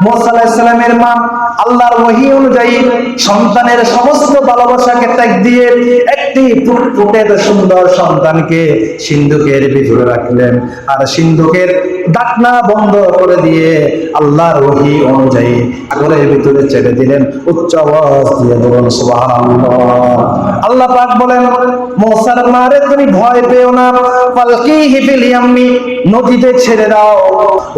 মা আল্লাহর ওহি অনুযায়ী সন্তানের সমস্ত ভালোবাসাকে ত্যাগ দিয়ে একটি ফুটফুটে সুন্দর সন্তানকে সিন্ধুকের ভিতরে রাখলেন। আর সিন্ধুকের ডাকনা বন্ধ করে দিয়ে আল্লাহর ওহি অনুযায়ী আগরের ভিতরে ছেড়ে দিলেন। উচ্চ আওয়াজ দিয়ে সুবহানাল্লাহ। আল্লাহ পাক বলেন, মোসার মারে তুমি ভয় পেও না। পালকি হিফিল ইয়াম্মি, নদীতে ছেড়ে দাও।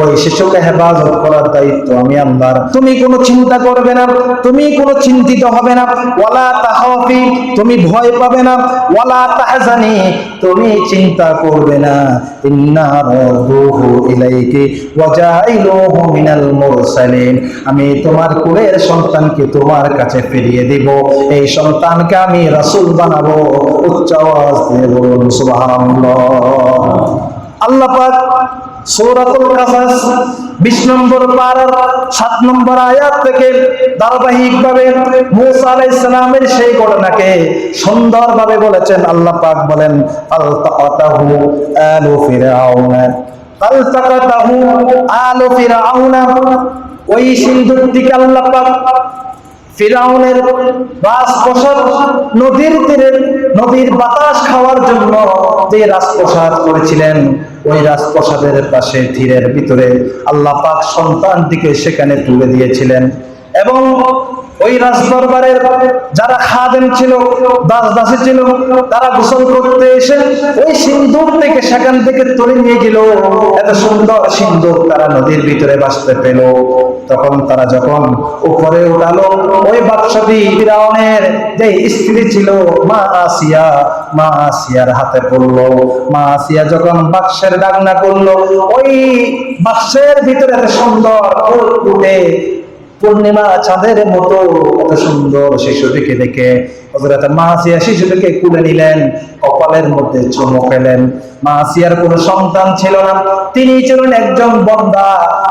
ওই শিশুকে হেফাজত করার দায়িত্ব আমি আল্লাহর। তুমি কোনো চিন্তা করবে না, তুমি কোনো চিন্তিত হবে না। ওয়ালা তাহাফি তুমি ভয় পাবে না। ওয়ালা তাহজানি, তুমি চিন্তা করবে না। ইন্না ইলাইকি মিনাল মুরসালিন। আমি তোমার কুলের সন্তানকে তোমার কাছে ফিরিয়ে দিব। এই সন্তানকে আমি রাসূল বানাবো। উচ্চ আওয়াজ দিয়ে বলুন, সুবহানাল্লাহ। আল্লাহ পাক সূরাতুল কাসাস 20 নম্বর পারার 7 নম্বর আয়াত থেকে ধারাবাহিকভাবে মূসা আলাইহিস সালামের সেই ঘটনাকে সুন্দরভাবে বলেছেন বলেন ওই নদীর তীরে, নদীর বাতাস খাওয়ার জন্য রাজপ্রসাদ করেছিলেন ওই রাজপ্রসাদের পাশে ধীরের ভিতরে আল্লাহ পাক সন্তানটিকে সেখানে তুলে দিয়েছিলেন। এবং ওই রাজদরবারের যারা খাদেম ছিল দাস দাসী ছিল, তারা গোসল করতে এসে ওই সিন্দুক থেকে সেখান থেকে তুলে নিয়ে গেল। এত সুন্দর সিন্দুক তারা নদীর ভিতরে বাঁচতে পেল। তখন তারা যখন উপরে উঠালো, ওই বাক্সটি ফিরাউনের যে স্ত্রী ছিল, মা আসিয়া, মা আসিয়ার হাতে পড়ল। মা আসিয়া যখন বাক্সের ডাকনা করল, ওই বাক্সের ভিতরে এত সুন্দর ফুল ফুটে পূর্ণিমা চাঁদের মতো কত সুন্দর শিশুটিকে দেখে হযরত মাসিয়া শিশুটিকে কুলে নিলেন, কপালের মধ্যে চুমু খেলেন। মাসিয়ার কোনো সন্তান ছিল না। তিনি ছিলেন একজন বন্দা,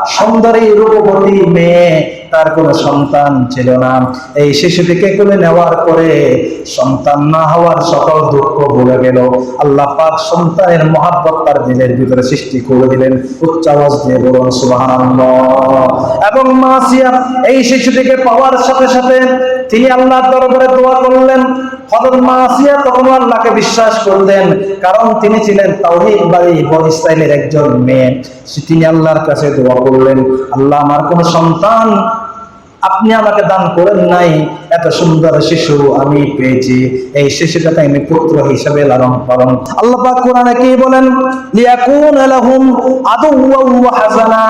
সুন্দরী, রূপবতী মেয়ে। তার কোনো সন্তান ছিল না। এই শিশুটিকে কুলে নেওয়ার পরে সন্তান না হওয়ার সকল দুঃখ ভুলে গেল। আল্লাহ পাক সন্তানের মহাব্বত তার দিলের ভিতরে সৃষ্টি করে দিলেন। উচ্চ দিয়ে বলুন, সুবহানাল্লাহ। এবং মাসিয়া এই শিশুটিকে পাওয়ার সাথে সাথে তিনি আল্লাহর দরবারে দোয়া করলেন। হযরত মাসিয়া তখন আল্লাহকে বিশ্বাস করলেন, কারণ তিনি ছিলেন তাওহীদ বাড়ি, বনি একজন মেয়ে। তিনি আল্লাহর কাছে দোয়া করলেন, আল্লাহ, আমার কোন সন্তান আপনি আমাকে দান করেন নাই, এত সুন্দর শিশু আমি পেয়েছি। এই শিশুটাকে আমি পুত্র হিসেবে লালন পালন আল্লাহ পাক কোরআনে কি বলেন? লিয়াকুন লাহুম আদুওয়া ওয়া হাজানা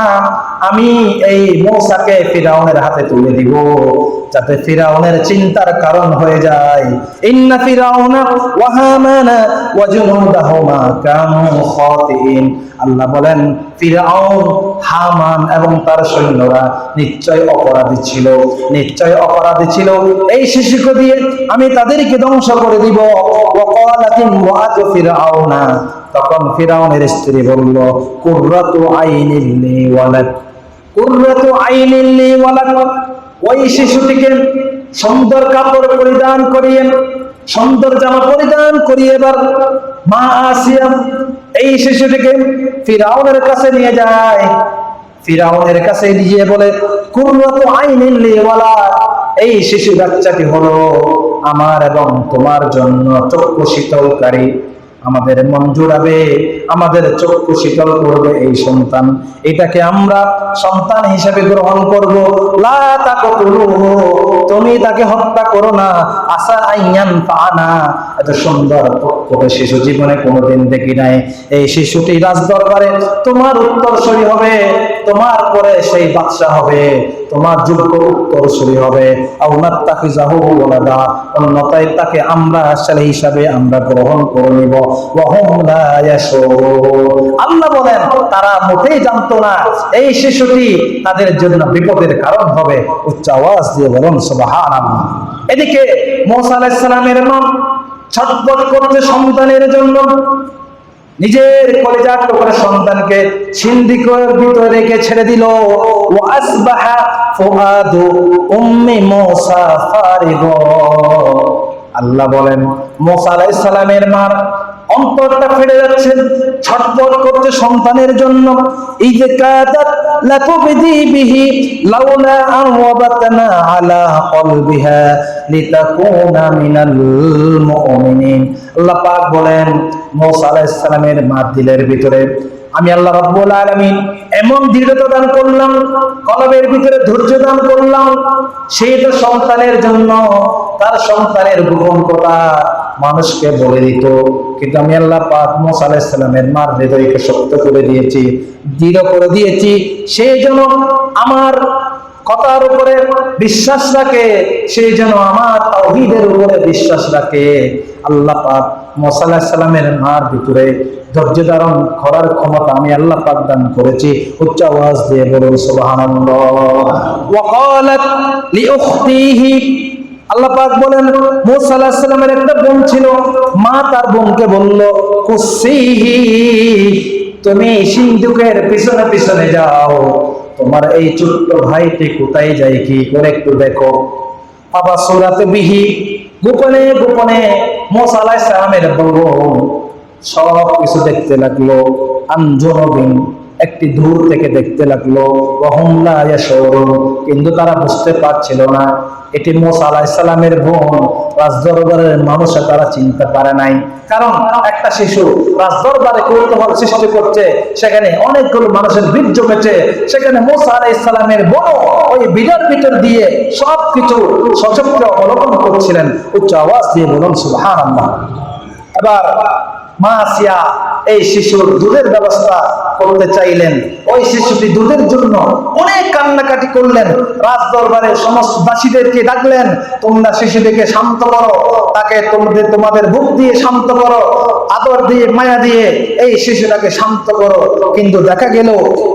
আমি এই মূসাকে ফিরাউনের হাতে তুলে দিব। যাতে ফিরাউনের চিন্তার কারণ হয়ে যায়। ইন্না ফিরাউনা কানু আল্লাহ বলেন, ফিরাউন, হামান এবং তার সৈন্যরা নিশ্চয় অপরাধী ছিল। নিশ্চয় অপরাধী ছিল। এই শিশুকে দিয়ে আমি তাদেরকে ধ্বংস করে দিব। ওয়াকালাতিন মুআতু ফিরাউনা। তখন ফিরাউনের স্ত্রী বলল, কুররাতু আইনিল লি ওয়ালাক কুররাতু আইনিল লি ওয়ালাক ওই শিশুটিকে সুন্দর কাপড় পরিধান করিয়ে, সুন্দর জামা পরিধান করিয়ে এবার মা আসিয়া এই শিশুটিকে ফিরাউনের কাছে নিয়ে যায়। ফিরাউনের কাছে নিয়ে বলে, কুররাতু আইনিল লিওয়ালা এই শিশু বাচ্চাটি হলো আমার এবং তোমার জন্য চক্ষু শীতলকারী। আমাদের মন জুড়াবে, আমাদের চক্ষু শীতল করবে এই সন্তান। এটাকে আমরা সন্তান হিসেবে গ্রহণ করব। লা তুমি তাকে হত্যা করো না। আসা আইয়ান পানা এত সুন্দর পক্ষে শিশু জীবনে কোনোদিন দেখি নাই। এই শিশুটি রাজ দরবারে তোমার উত্তরসূরি হবে, তোমার পরে সেই বাদশা হবে, তোমার যোগ্য উত্তরসূরি হবে। আউনাত তাকিজাহু ওয়ালাদা, অন্যথায় তাকে আমরা ছেলে হিসাবে আমরা গ্রহণ করে নিব। আল্লাহ বলেন, তারা মোটেই জানতো না, এই শিশুটি তাদের জন্য বিপদের কারণ হবে। উচ্চ আওয়াজ দিয়ে বলুন, সুবহানাল্লাহ। এদিকে মুসা আলাইহিস সালামের মা ছটফট করছে সন্তানের জন্য। নিজের কলেজার টুকরা সন্তানকে সিন্দিকের ভিতরে রেখে ছেড়ে দিল। ও আসবাহা ফুআদু উম্মি মুসা ফারিগ আল্লাহ বলেন, মুসা আলাইহিস সালামের মার অন্তরটা ফেটে যাচ্ছে। ছটফট করতে সন্তানের জন্য। এই যে কাদাত লাতুবদি বিহি লাউলা আন ওয়াবাতনা আলা কলবিহা লিতাকুনা মিনাল মুমিনিন। আল্লাহ পাক বলেন, মুসা আলাইহিস সালামের মাদিলের ভিতরে আমি আল্লাহ রাব্বুল আলামিন এমন দৃঢ়তা দান করলাম, কলবের ভিতরে ধৈর্য দান করলাম, সেই তো সন্তানের জন্য, তার সন্তানের গোপন কথা মানুষকে বলে দিত। কিন্তু আমি আল্লাহ পাক মুসা আলাইহিস সালামের মার হৃদয়কে শক্ত করে দিয়েছি, দৃঢ় করে দিয়েছি। সেই জন্য আমার কথার উপরে বিশ্বাস রাখে সেই যেন আমার তাওহীদের উপরে বিশ্বাস রাখে। আল্লাহ পাক মুসা আলাইহিস সালামের মার ভিতরে ধৈর্য ধারণ করার ক্ষমতা আমি আল্লাহ পাক দান করেছি। উচ্চ আওয়াজ দিয়ে বলুন, সুবহানাল্লাহ। ওয়া ক্বালাত লিউখতিহি। আল্লাহ পাক বলেন, মুসা একটা বোন ছিল, মা তার বোনকে বলল কুসিহি তুমি সিন্ধুকের পিছনে পিছনে যাও। তোমার এই ছোট্ট ভাইটি কোথায় যায় কি করে একটু দেখো। বাবা সৌরাতে বিহি, গোপনে গোপনে মোসা আলাইহিস সালামের বলব সব কিছু দেখতে লাগল। আঞ্জনবিন একটি দূর থেকে দেখতে লাগল। কিন্তু তারা বুঝতে পারছিল না এটি মোসা আলাহিসাল্লামের বোন রাজ দরবারের মানুষে, তারা চিনতে পারে নাই। কারণ একটা শিশু রাজদরবারে কৌতূহল সৃষ্টি করছে, সেখানে অনেকগুলো মানুষের ভিড় জমেছে। সেখানে মোসা আলাইসাল্লামের বোন ওই বিড়ার ভিতর দিয়ে সব কিছু সচক্ষে অবলম্বন করছিলেন। উচ্চ আওয়াজ দিয়ে বলুন সুবহান এবার মা আসিয়া এই শিশুর দুধের ব্যবস্থা করতে চাইলেন। ওই শিশুটি দুধের জন্য অনেক কান্নাকাটি করলেন। রাজ দরবারের সমস্ত দাসীদেরকে ডাকলেন, তোমরা শিশুটিকে শান্ত করো, তাকে তোমাদের তোমাদের বুক দিয়ে শান্ত করো আদর দিয়ে, মায়া দিয়ে এই শিশুটাকে শান্ত করো। কিন্তু দেখা গেল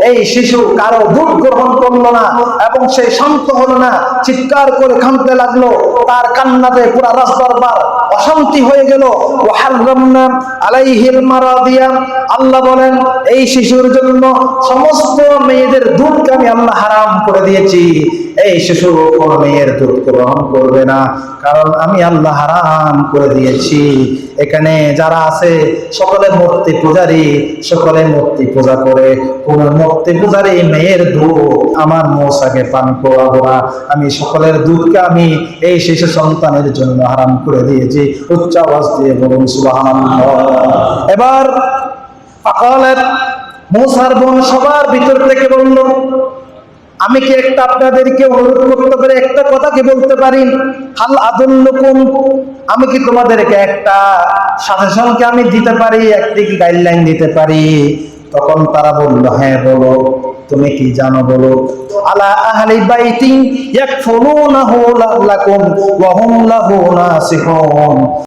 এই শিশু কারও দুধ গ্রহণ করল না এবং সে শান্ত হলো না, চিৎকার করে কাঁদতে লাগল। তার কান্নাতে পুরা রাজ দরবার অশান্তি হয়ে গেল। আলাইহিল মারাদিয়া। আল্লাহ বলেন, এই শিশুর জন্য সমস্ত মেয়েদের দুধকে আমি আল্লাহ হারাম করে দিয়েছি। এই শিশু কোন মেয়ের দুধ গ্রহণ করবে না, কারণ আমি আল্লাহ হারাম করে দিয়েছি। এখানে যারা আছে, সকলে মূর্তি পূজারী, সকলে মূর্তি পূজা করে। কোন মূর্তি পূজারী মেয়ের দুধ আমার মৌসাকে পান করাবো না। আমি সকলের দুধকে আমি এই শিশু সন্তানের জন্য হারাম করে দিয়েছি। উচ্চ আওয়াজ দিয়ে বলুন, সুবহানাল্লাহ। এবার ফাকালাত মূসার বোন সবার ভিতর থেকে বলল আমি কি একটা আপনাদেরকে অনুরোধ করতে পারি, একটা কথা কি বলতে পারি? হাল আদুল্লুকুম, আমি কি তোমাদেরকে একটা সাজেশনকে আমি দিতে পারি, একটি গাইডলাইন দিতে পারি? তখন তারা বলল হ্যাঁ বলো, তুমি কি জানো বলো? আলা আহলি বাইতি ইয়াকফুলুনাহু লাকুম ওয়া হুম লাহু নাসিহুন।